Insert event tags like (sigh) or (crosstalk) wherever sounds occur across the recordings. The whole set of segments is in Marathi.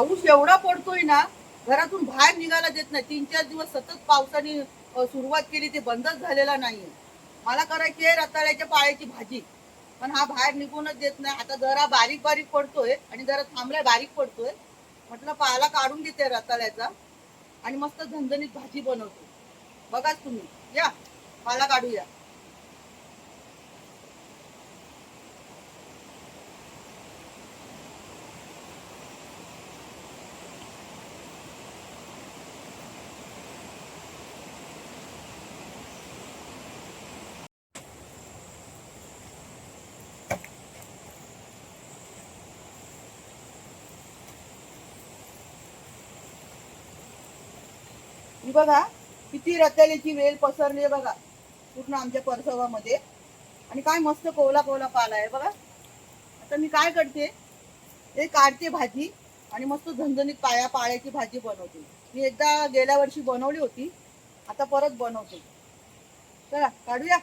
पाऊस एवढा पडतोय ना घरातून बाहेर निघायला देत नाही. तीन चार दिवस सतत पावसाने सुरुवात केली ते बंदच झालेला नाहीये. मला करायची आहे रताळ्याच्या पायाची भाजी पण हा बाहेर निघूनच देत नाही. आता जरा बारीक बारीक पडतोय आणि जरा थांबलाय बारीक पडतोय. म्हटलं पाला काढून घेते रताळ्याचा आणि मस्त झणझणीत भाजी बनवतो. बघाच तुम्ही या पाला काढूया. ही बघा किती रताळ्याची वेल पसरली आहे बघा. पूर्ण आमच्या परसवामध्ये आणि काय मस्त कोवला कोवला पाला आहे बघा. आता मी काय करते हे काढते भाजी आणि मस्त झणझणीत पाया पाळ्याची भाजी बनवते. मी एकदा गेल्या वर्षी बनवली होती आता परत बनवते. चला काढूया.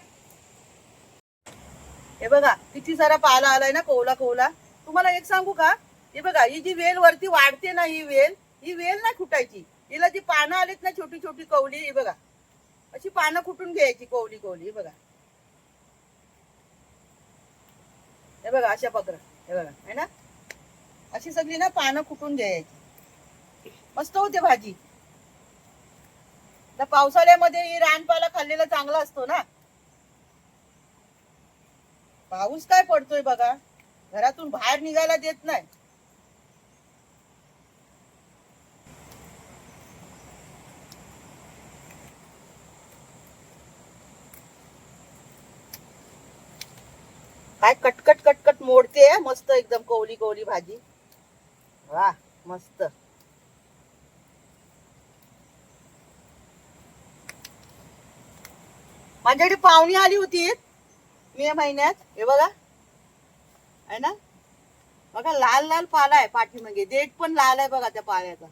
हे बघा किती सारा पाला आलाय ना कोवला कोवला. तुम्हाला एक सांगू का? हे बघा ही जी वेल वरती वाढते ना ही वेल ही वेल नाही खुटायची हिला जी पानं आलीत ना छोटी छोटी कवली ही बघा. अशी पानं कुठून घ्यायची कवली कवली बघा. हे बघा अशा पत्र हे बघा है ना? अशी सगळी ना पानं कुठून घ्यायची? मस्त होते भाजी. तर पावसाळ्यामध्ये ही रानपाला खाल्लेला चांगला असतो ना. पाऊस काय पडतोय बघा. घरातून बाहेर निघायला देत नाही. काय कटकट कटकट मोडते मस्त एकदम कोवली कोवली भाजी. वा मस्त. माझ्याकडे पाहुणी आली होती. मे महिन्यात. हे बघा. आहे ना? बघा लाल लाल पाला आहे पाठीमागे. देठ पण लाल आहे बघा त्या पाल्याचा.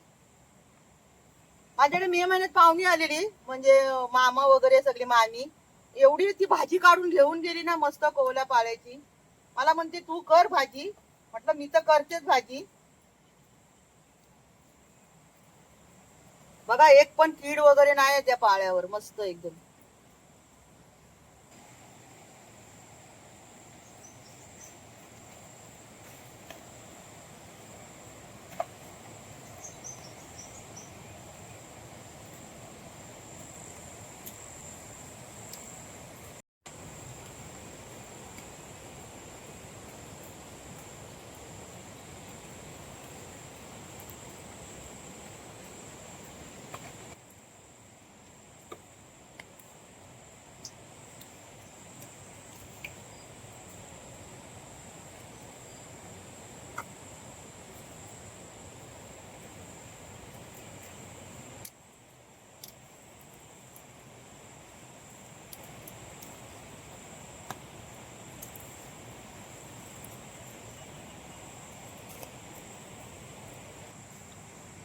माझ्याकडे मे महिन्यात पाहुणी आलेली. म्हणजे मामा वगैरे सगळी मामी. एवढी ती भाजी काढून घेऊन गेली ना मस्त कोवल्या पाळ्याची. मला म्हणते तू कर भाजी. म्हटलं मी तर करतेच भाजी. बघा एक पण कीड वगैरे नाही त्या पाळ्यावर. मस्त एकदम.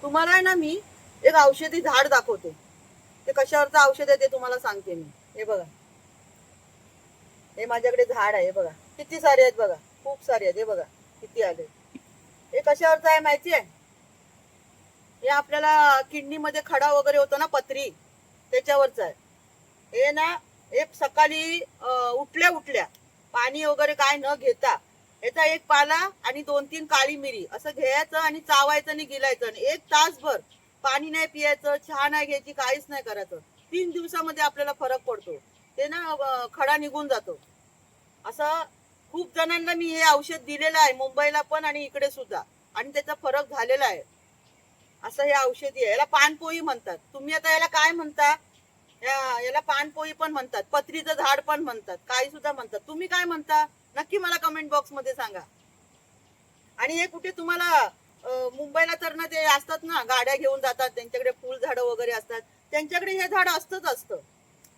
तुम्हाला आहे ना मी एक औषधी झाड दाखवते. ते कशावरचं औषध आहे ते तुम्हाला सांगते मी. हे बघा. हे माझ्याकडे झाड आहे बघा. किती सारे आहेत बघा. खूप सारे आहेत हे बघा. किती आले. हे कशावरचं आहे माहिती आहे? हे आपल्याला किडनीमध्ये खडा वगैरे होतो ना पत्री. त्याच्यावरचं आहे. हे ना एक सकाळी उठल्या उठल्या पाणी वगैरे काय न घेता याचा एक पाला आणि दोन तीन काळी मिरी असं घ्यायचं आणि चावायचं आणि गिलायचं. आणि एक तासभर पाणी नाही पियायचं चहा नाही घ्यायची काहीच नाही करायचं. तीन दिवसामध्ये आपल्याला फरक पडतो. ते ना खडा निघून जातो. असं खूप जणांना मी हे औषध दिलेलं आहे मुंबईला पण आणि इकडे सुद्धा. आणि त्याचा फरक झालेला आहे. असं हे औषधी आहे. याला पानपोई म्हणतात. तुम्ही आता याला काय म्हणता? या- याला पानपोई पण म्हणतात. पत्रीचं झाड पण म्हणतात. काही सुद्धा म्हणतात. तुम्ही काय म्हणता? नक्की मला कमेंट बॉक्समध्ये सांगा. आणि हे कुठे तुम्हाला मुंबईला तर ना ते असतात ना गाड्या घेऊन जातात त्यांच्याकडे फुल झाडं वगैरे असतात. त्यांच्याकडे हे झाड असतच असतं.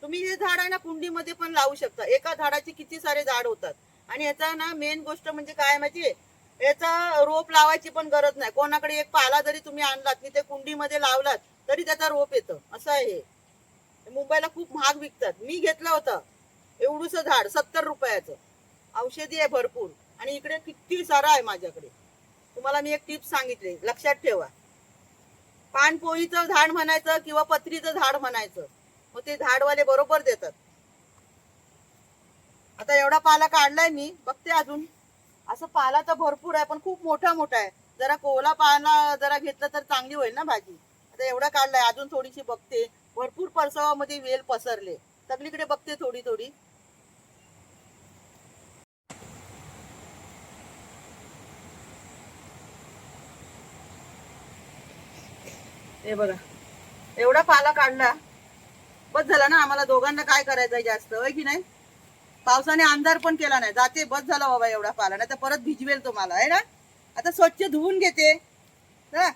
तुम्ही हे झाड आहे ना कुंडीमध्ये पण लावू शकता. एका झाडाची किती सारे झाड होतात. आणि याचा ना मेन गोष्ट म्हणजे काय माहितीये? याचा रोप लावायची पण गरज नाही. कोणाकडे एक पाला जरी तुम्ही आणलात की ते कुंडीमध्ये लावलात तरी त्याचा रोप येतं. असं आहे मुंबईला खूप महाग विकतात. मी घेतलं होतं. एवढूस झाड सत्तर रुपयाचं. औषधी आहे भरपूर. आणि इकडे किती सारं आहे माझ्याकडे. तुम्हाला मी एक टिप्स सांगितले लक्षात ठेवा. पानपोईचं झाड म्हणायचं किंवा पत्रीचं झाड म्हणायचं मग ते झाडवाले बरोबर देतात. आता एवढा पाला काढलाय मी बघते अजून. असं पाला तर भरपूर आहे पण खूप मोठा मोठा आहे. जरा कोवला पाला जरा घेतला तर चांगली होईल ना भाजी. आता एवढा काढलाय अजून थोडीशी बघते. भरपूर परसवामध्ये वेल पसरले. सगळीकडे बघते थोडी थोडी. हे बघा. एवढा पाला काढला. बस झाला ना आम्हाला दोघांना काय करायचं जास्त होय की नाही? पावसाने अंधार पण केला नाही. जाते बस झाला बाबा एवढा पाला. नाही तर परत भिजवेल तुम्हाला आहे ना? आता स्वच्छ धुवून घेते. हा.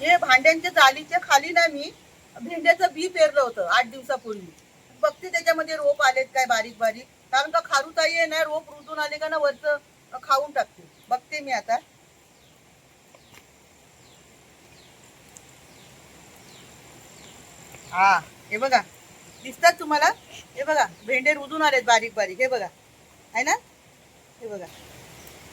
हे भांड्यांच्या जालीच्या खाली ना मी भेंड्याचं बी पेरलं होतं आठ दिवसापूर्वी. बघते त्याच्यामध्ये रोप आलेत काय बारीक बारीक. कारण का खारुताई आहे ना रोप रुजून आले का ना वरच खाऊन टाकते. बघते मी आता. हा हे बघा. दिसतात तुम्हाला? हे बघा भेंडे रुजून आलेत बारीक बारीक. हे बघा. आहे ना? हे बघा.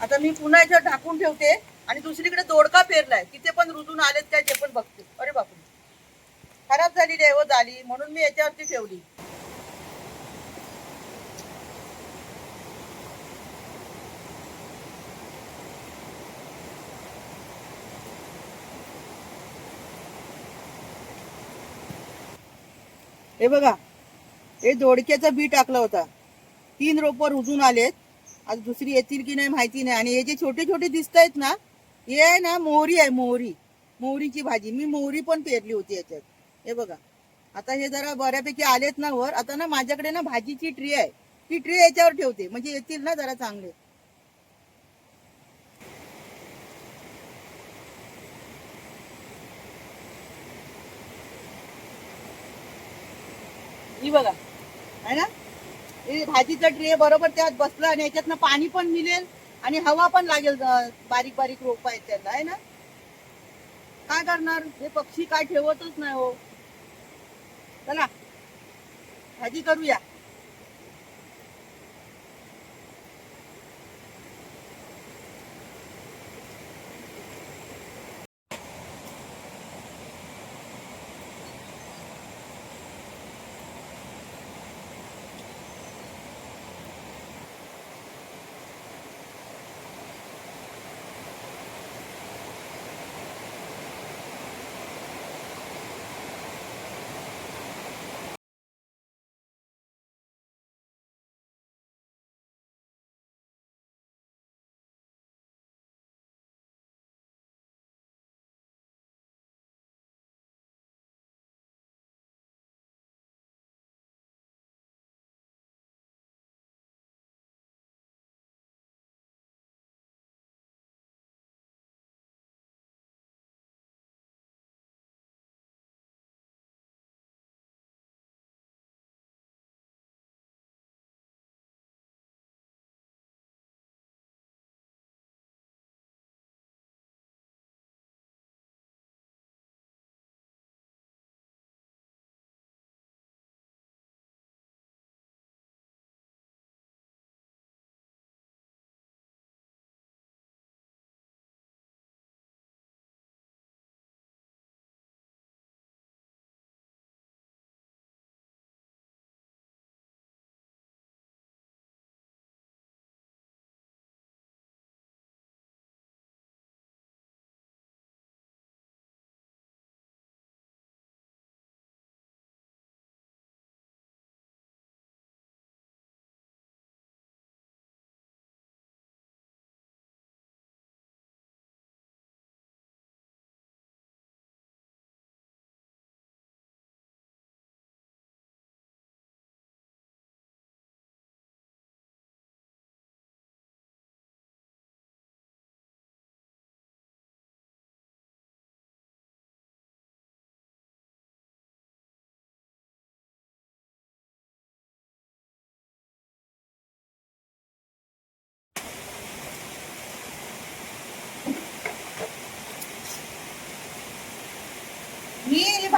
आता मी पुन्हा याच्यावर ढाकून ठेवते. आणि दुसरीकडे दोडका पेरलाय. तिथे पण रुजून आलेत काय ते पण बघते अरे बापरे. खराब झालेली आहे हो व झाली म्हणून मी याच्यावरती ठेवली. हे बघा. हे दोडक्याचा बी टाकला होता. तीन रोपं रुजून आलेत. आज दुसरी येतील की नाही माहिती नाही. आणि हे जे छोटे छोटे दिसत आहेत ना हे आहे ना मोहरी आहे मोहरी. मोहरीची भाजी. मी मोहरी पण पेरली होती याच्यात. हे बघा. आता हे जरा बऱ्यापैकी आलेत ना वर. आता ना माझ्याकडे ना भाजीची ट्री आहे. ती ट्रे याच्यावर ठेवते. म्हणजे येतील ना जरा चांगले. ही बघा. है ना? भाजीचा ट्रे बरोबर त्यात बसलं आणि याच्यातनं पाणी पण मिळेल. आणि हवा पण लागेल बारीक बारीक रोप आहेत त्याला आहे ना? काय करणार? हे पक्षी काय ठेवतच नाही हो. चला भाजी करूया.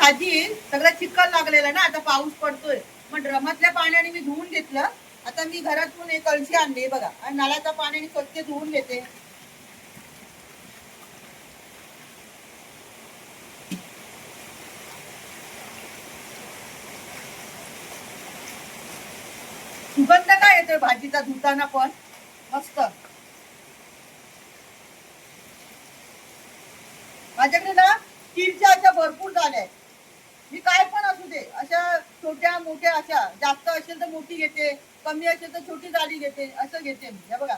भाजी सगळं चिकल लागलेला ना आता पाऊस पडतोय. मग ड्रमातल्या पाण्याने मी धुवून घेतलं. आता मी घरातून एक कळशी आणली बघा. आणि नळाच्या पाण्याने स्वच्छ धुवून घेते. सुगंध काय येतोय भाजीचा धुताना पण? मस्त. माझ्याकडे ना स्टीलच्या अशा भरपूर झाल्या आहेत. मी काय पण असू दे अशा छोट्या मोठ्या अशा जास्त असेल तर मोठी घेते कमी असेल तर छोटी गाडी घेते असं घेते मी. हे बघा.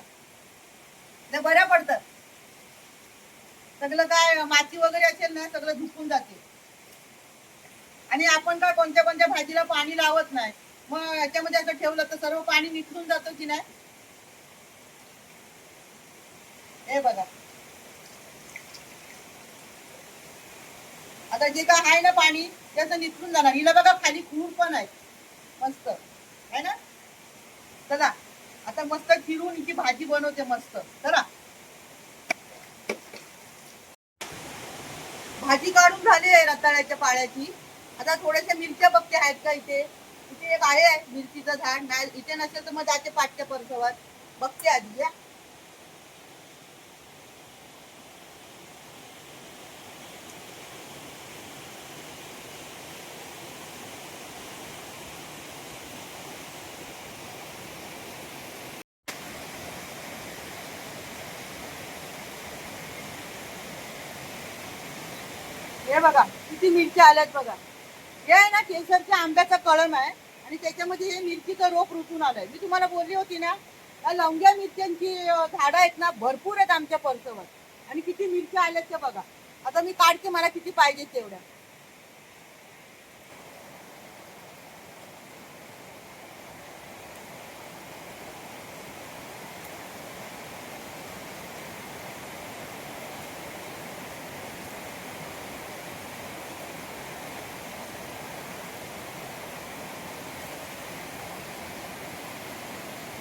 त्या बऱ्या पडतात. सगळं काय माती वगैरे असेल ना सगळं धुकून जाते. आणि आपण काय कोणत्या कोणत्या भाजीला पाणी लावत नाही मग याच्यामध्ये असं ठेवलं तर सर्व पाणी निघून जातं की नाही? हे बघा. आता जे काय आहे ना पाणी त्याचं निघून जाणार. हिला बघा खाली खूर पण आहे. मस्त. आहे ना? चला. आता मस्त फिरून हिची भाजी बनवते मस्त. चला. भाजी काढून झाली आहे रताळ्याच्या पाळ्याची. आता थोड्याशा मिरच्या बघते आहेत का इथे? इथे एक आहे मिरचीचं झाड. नाही इथे नसेल तर मग जाते पाठच्या परसवात बघते आधी या. हे बघा किती मिरच्या आल्यात बघा. हे आहे ना केसरच्या आंब्याचा कळम आहे आणि त्याच्यामध्ये हे मिरचीचं रोप रुतून आलंय. मी तुम्हाला बोलली होती ना या लवंग्या मिरच्यांची झाडं आहेत ना भरपूर आहेत आमच्या पर्सवर. आणि किती मिरच्या आल्यात ते बघा. आता मी काढते मला किती पाहिजे तेवढ्या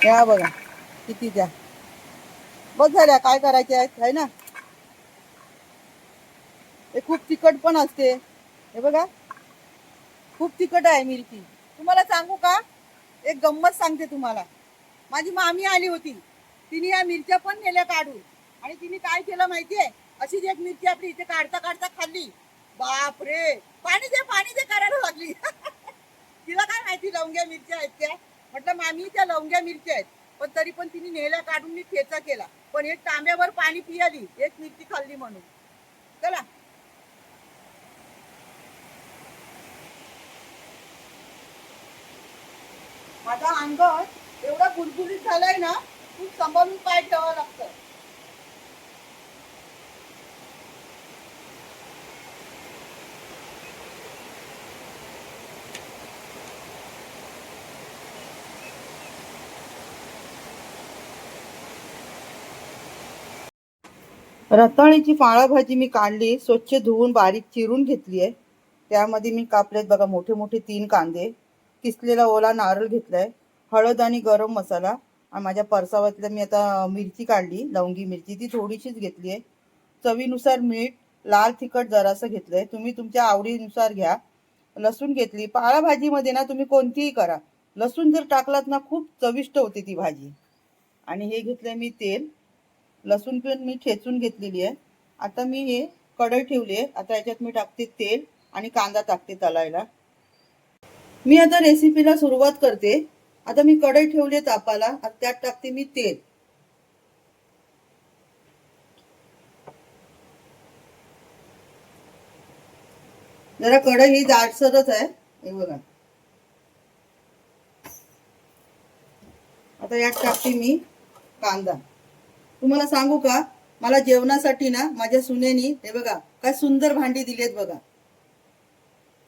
या बघा किती द्या. बस झाल्या काय करायचे आहेत आहे ना? हे खूप तिखट पण असते. हे बघा खूप तिखट आहे मिरची. तुम्हाला सांगू का? एक गंमत सांगते तुम्हाला. माझी मामी आली होती. तिने या मिरच्या पण नेल्या काढून. आणि तिने काय केलं माहितीये? अशीच एक मिरची आपली इथे काढता काढता खाल्ली. बाप रे पाणी दे पाणी दे करायला लागली. (laughs) तिला काय माहिती लवंग्या मिरच्या आहेत त्या. म्हटलं मामी त्या लवंग्या मिरच्या आहेत. पण तरी पण तिने नेल्या काढून मी ठेचा केला. पण एक तांब्यावर पाणी पियाली एक मिरची खाल्ली म्हणून. चला. माझा अंगण एवढा गुलगुलीत झालाय ना खूप सांभाळून पाय ठेवावं लागतं. रताळीची पाळाभाजी मी काढली स्वच्छ धुवून बारीक चिरून घेतली आहे. त्यामध्ये मी कापलेत बघा मोठे मोठे तीन कांदे किसलेला ओला नारळ घेतलाय हळद आणि गरम मसाला आणि माझ्या परसावातल्या मी आता मिरची काढली लवंगी मिरची ती थोडीशीच घेतली आहे. चवीनुसार मीठ लाल तिखट जरासं घेतलंय. तुम्ही तुमच्या आवडीनुसार घ्या. लसूण घेतली. पाळाभाजीमध्ये ना तुम्ही कोणतीही करा. लसूण जर टाकलात ना खूप चविष्ट होते ती भाजी. आणि हे घेतलंय मी तेल. लसूण पण मी ठेचून घेतलेली आहे. आता मी हे कढई ठेवली आहे. आता याच्यात मी टाकते तेल आणि कांदा टाकते तलायला. मी आता रेसिपीला सुरुवात करते. आता मी कढई ठेवली आहे तापाला. आता त्यात टाकते मी तेल. जरा कढई ही जाडसरच आहे. हे बघा. आता यात टाकते मी कांदा. तुम्हाला सांगू का? मला जेवणासाठी ना माझ्या सुनेनी हे बघा काय सुंदर भांडी दिलेत बघा.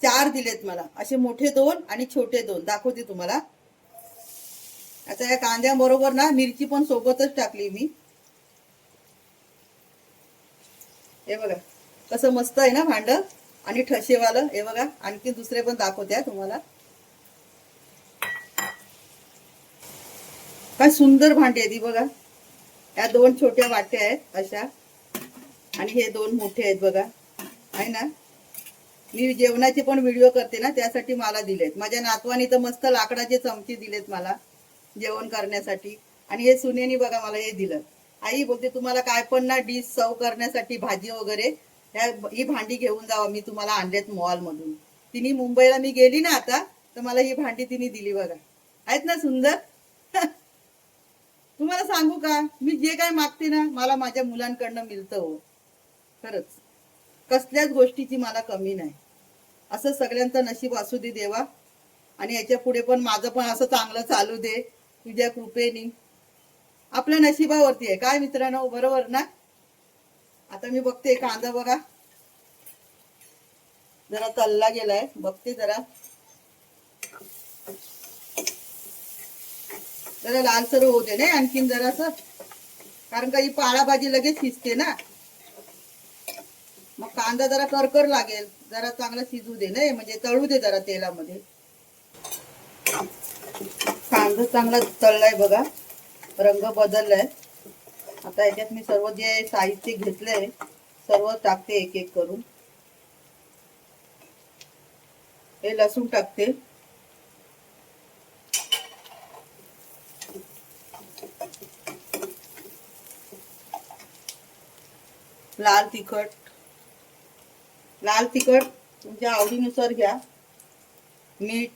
चार दिलेत मला. असे मोठे दोन आणि छोटे दोन. दाखवते तुम्हाला. आता या कांद्याबरोबर ना मिरची पण सोबतच टाकली मी. हे बघा कसं मस्त आहे ना भांड? आणि ठसेवालं हे बघा आणखी दुसरे पण दाखवत्या तुम्हाला. काय सुंदर भांडी आहे ती बघा. या दोन छोट्या वाट्या आहेत अशा. आणि हे दोन मोठे आहेत बघा. आहे ना? मी जेवणाचे पण व्हिडिओ करते ना त्यासाठी मला दिलेत. माझ्या नातवानी तर मस्त लाकडाचे चमचे दिलेत मला जेवण करण्यासाठी. आणि हे सुनेनी बघा मला हे दिलं. आई बोलते तुम्हाला काय पण ना डिश सर्व करण्यासाठी भाजी वगैरे ह्या ही भांडी घेऊन जावा. मी तुम्हाला आणलेत मॉल मधून. तिने मुंबईला मी गेली ना आता तर मला ही भांडी तिने दिली बघा. आहेत ना सुंदर? (laughs) तुम्हाला सांगू का? मी जे काय मागते ना मला माझ्या मुलांकडनं मिळतं हो. खरंच. कसल्याच गोष्टीची मला कमी नाही. असं सगळ्यांचं नशीब असू दे देवा. आणि याच्यापुढे पण माझं पण असं चांगलं चालू दे. तुझ्या कृपेनी. आपल्या नशिबावरती आहे. काय मित्रांनो? बरोबर ना? आता मी बघते कांदा बघा. जरा तल्ला गेलाय. बघते जरा. जरा लालसर होऊ दे नाही आणखीन जरासं. कारण का ही पाळाभाजी लगेच शिजते ना. मग कांदा जरा करकर लागेल. जरा चांगला शिजू दे नाही म्हणजे तळू दे जरा तेलामध्ये. कांदा चांगला तळलाय बघा. रंग बदललाय. आता याच्यात मी सर्व जे साहित्य घेतलंय सर्व टाकते एक एक करून. हे लसूण टाकते. लाल तिखट. लाल तिखट तुमच्या आवडीनुसार घ्या. मीठ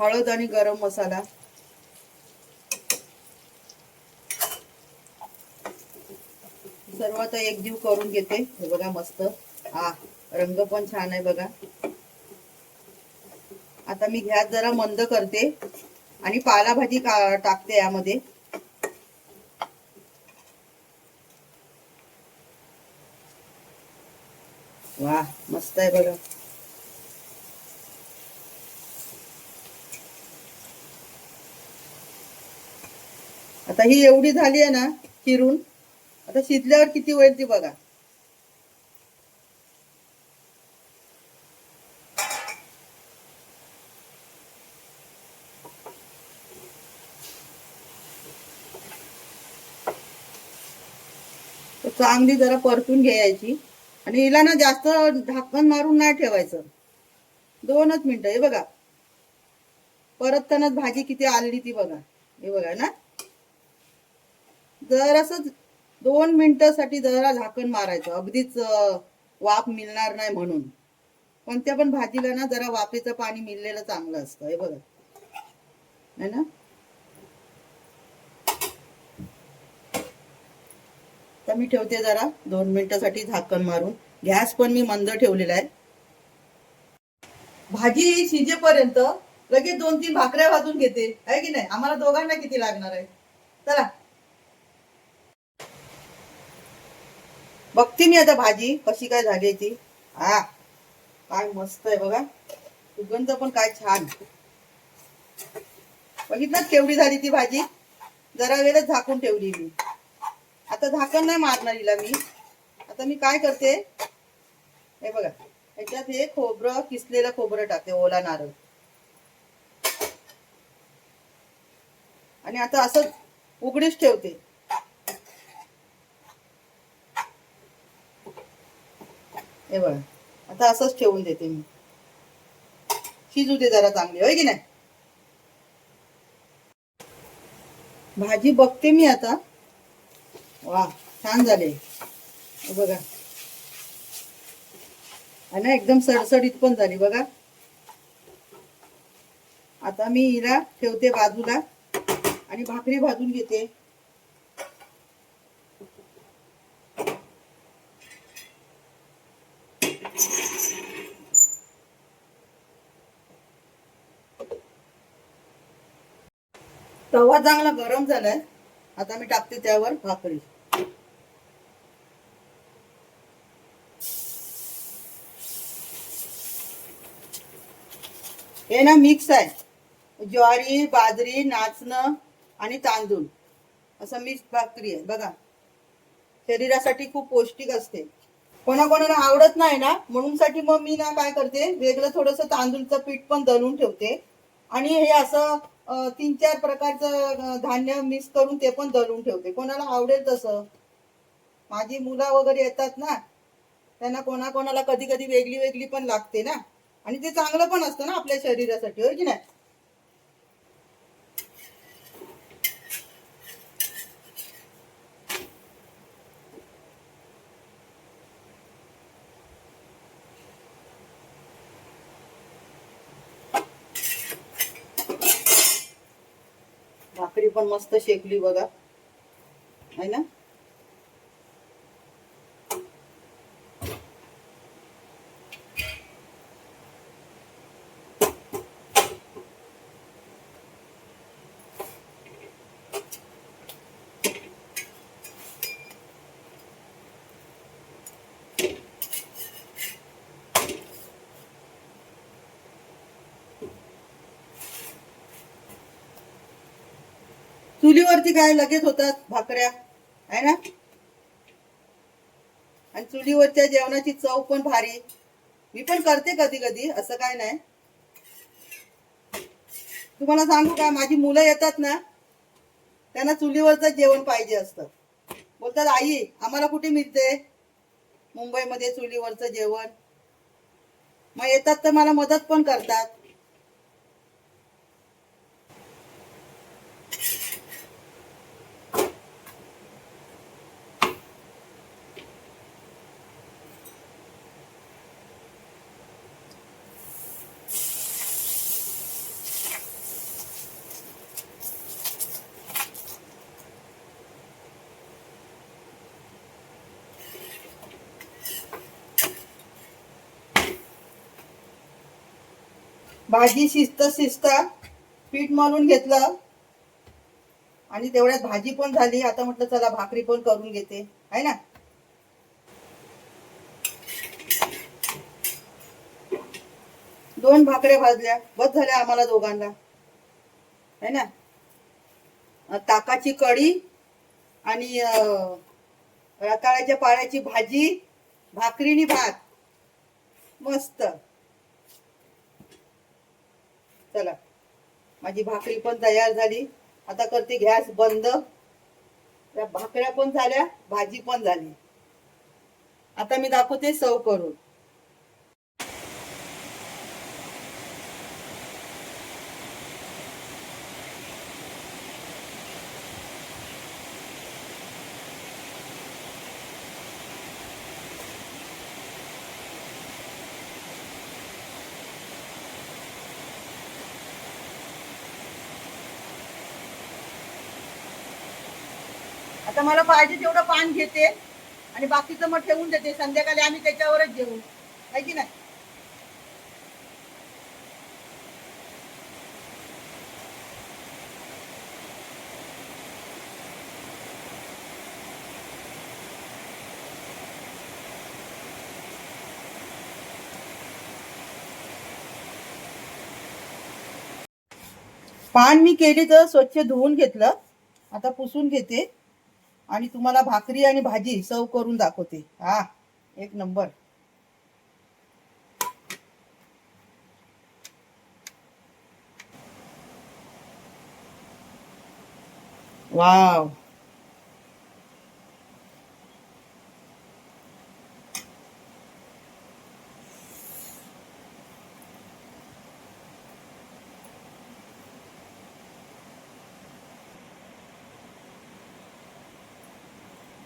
हळद आणि गरम मसाला. सर्व आता एकजीव करून घेते. हे बघा मस्त. आ रंग पण छान आहे बघा. आता मी गॅस जरा मंद करते. आणि पालाभाजी का- टाकते यामध्ये. वा मस्त आहे बघा. आता ही एवढी झाली आहे ना चिरून आता शिजल्यावर किती होईल ती बघा. तर चांगली जरा परतून घ्यायची. आणि हिला ना जास्त झाकण मारून नाही ठेवायचं. दोनच मिनिटं हे बघा. परततानाच भाजी किती आलली ती बघा. हे बघा ना. जरासं दोन मिनिटासाठी जरा झाकण मारायचं. अगदीच वाफ मिळणार नाही म्हणून. कोणत्या पण भाजीला ना जरा वाफेचं पाणी मिळलेलं चांगलं असतं. हे बघा. है ना? तर मी ठेवते जरा. दोन मिनिटासाठी झाकण मारून. गॅस पण मी मंद ठेवलेला आहे. भाजी शिजेपर्यंत लगेच दोन तीन भाकऱ्या भाजून घेते. आहे की नाही? आम्हाला दोघांना किती लागणार आहे? चला. बघते मी आता भाजी कशी काय झाली ती हा काय मस्त आहे बघा. सुगंध पण काय छान. बघितलं केवढी झाली ती भाजी? जरा वेळच झाकून ठेवली मी. आता झाकण नाही मारणार हिला मी. आता मी काय करते? हे बघा. याच्यात हे खोबरं किसलेलं खोबरं टाकते ओला नारळ. आणि आता असं उघडीच ठेवते. हे बघा. आता असंच ठेवून देते मी. शिजू दे जरा चांगली होय की नाही? भाजी बघते मी आता. वा छान झाले. बघा. आणि एकदम सडसडीत पण झाली बघा. आता मी हिला ठेवते बाजूला आणि भाकरी भाजून घेते. तवा चांगला गरम झालाय. आता मी टाकते त्यावर भाकरी. हे ना मिक्स आहे. ज्वारी बाजरी नाचणं आणि तांदूळ. असं मिक्स भाकरी आहे. बघा. शरीरासाठी खूप पौष्टिक असते. कोणाकोणाला आवडत नाही ना म्हणून साठी मग मी ना काय करते वेगळं थोडस तांदूळचं पीठ पण दळून ठेवते. आणि हे असं तीन चार प्रकारचं धान्य मिक्स करून ते पण दळून ठेवते. कोणाला आवडेल तसं. माझी मुलं वगैरे येतात ना त्यांना कोणाकोणाला कधी कधी वेगळी वेगळी पण लागते ना. आणि ते चांगलं पण असतं ना आपल्या शरीरासाठी होय की नाही? भाकरी पण मस्त शेकली बघा. आहे ना? चुलीवरती काय लगेच होतात भाकऱ्या? आहे ना? आणि चुलीवरच्या जेवणाची चव पण भारी. मी पण करते कधी कधी असं काय नाही. तुम्हाला सांगू का माझी मुलं येतात ना त्यांना चुलीवरचं जेवण पाहिजे असतं. बोलतात आई आम्हाला कुठे मिळते? मुंबईमध्ये चुलीवरचं जेवण. मग येतात तर मला मदत पण करतात. भाजी शिस्त शिस्त पीठ मळून घेतलं. आणि तेवढ्यात भाजी पण झाली. आता म्हटलं चला भाकरी पण करून घेते. आहे ना? दोन भाकऱ्या भाजल्या. बस झाल्या आम्हाला दोघांना. है ना? ताकाची कढी आणि रताळ्याच्या पाण्याची भाजी भाकरीनी भात. मस्त. चला. माझी भाकरी पण तयार झाली. आता करते गॅस बंद. त्या भाकऱ्या पण झाल्या भाजी पण झाली. आता मी दाखवते सव करून. आता मला पाहिजे तेवढं पान घेते आणि बाकीचं मग ठेवून देते. संध्याकाळी आम्ही त्याच्यावरच जेवू. आहे की नाही? पान मी केली तर स्वच्छ धुवून घेतलं. आता पुसून घेते. आणि तुम्हाला भाकरी आणि भाजी सर्व करून दाखवते. हा एक नंबर. वाव.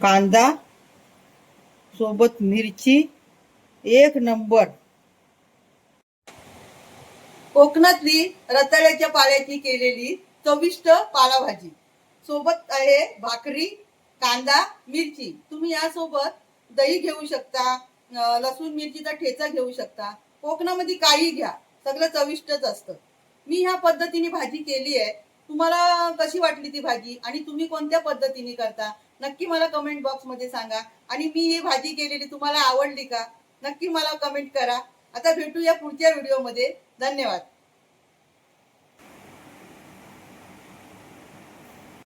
कांदा सोबत मिरची एक नंबर. कोकणातली रताळ्याच्या पाल्याची केलेली चविष्ट पालाभाजी. सोबत आहे भाकरी कांदा मिरची. तुम्ही यासोबत दही घेऊ शकता लसूण मिरचीचा ठेचा घेऊ शकता. कोकणामध्ये काही घ्या सगळं चविष्टच असतं. मी ह्या पद्धतीने भाजी केली आहे. तुम्हाला कशी वाटली ती भाजी आणि तुम्ही कोणत्या पद्धतीने करता? नक्की मला कमेंट बॉक्समध्ये सांगा. आणि मी ही भाजी केलेली तुम्हाला आवडली का? नक्की मला कमेंट करा. आता भेटूया पुढच्या व्हिडिओमध्ये धन्यवाद.